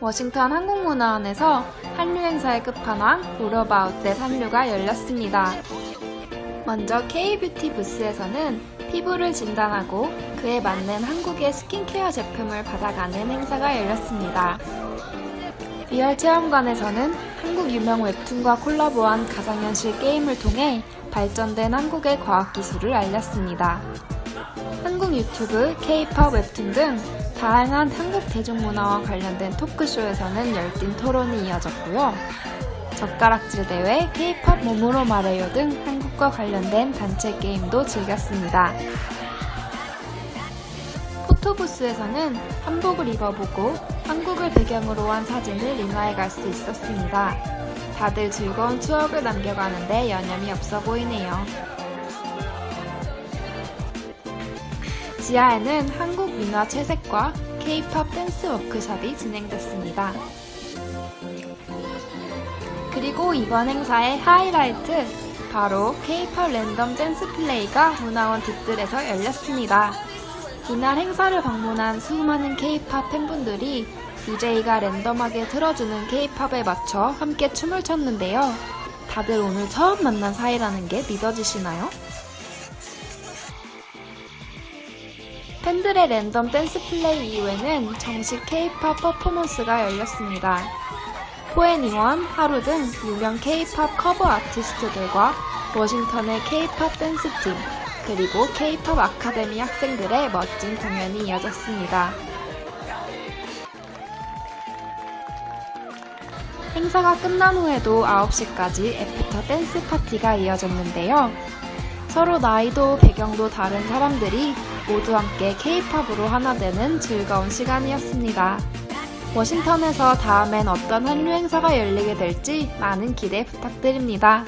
워싱턴 한국문화원에서 한류 행사의 끝판왕 우러바웃 대 한류가 열렸습니다. 먼저 K-뷰티 부스에서는 피부를 진단하고 그에 맞는 한국의 스킨케어 제품을 받아가는 행사가 열렸습니다. VR 체험관에서는 한국 유명 웹툰과 콜라보한 가상현실 게임을 통해 발전된 한국의 과학기술을 알렸습니다. 한국 유튜브, K-팝 웹툰 등 다양한 한국 대중문화와 관련된 토크쇼에서는 열띤 토론이 이어졌고요. 젓가락질 대회, K-팝 몸으로 말해요 등 한국과 관련된 단체 게임도 즐겼습니다. 포토부스에서는 한복을 입어보고 한국을 배경으로 한 사진을 인화해 갈 수 있었습니다. 다들 즐거운 추억을 남겨가는데 여념이 없어 보이네요. 지하에는 한국 민화 채색과 K-팝 댄스 워크숍이 진행됐습니다. 그리고 이번 행사의 하이라이트 바로 K-팝 랜덤 댄스 플레이가 문화원 뒷뜰에서 열렸습니다. 이날 행사를 방문한 수많은 K-팝 팬분들이 DJ가 랜덤하게 틀어주는 K-팝에 맞춰 함께 춤을 췄는데요. 다들 오늘 처음 만난 사이라는 게 믿어지시나요? 팬들의 랜덤 댄스 플레이 이후에는 정식 K-팝 퍼포먼스가 열렸습니다. 포애니원, 하루 등 유명 K-팝 커버 아티스트들과 워싱턴의 K-팝 댄스팀, 그리고 K-팝 아카데미 학생들의 멋진 공연이 이어졌습니다. 행사가 끝난 후에도 9시까지 애프터 댄스 파티가 이어졌는데요. 서로 나이도 배경도 다른 사람들이 모두 함께 K-팝으로 하나 되는 즐거운 시간이었습니다. 워싱턴에서 다음엔 어떤 한류 행사가 열리게 될지 많은 기대 부탁드립니다.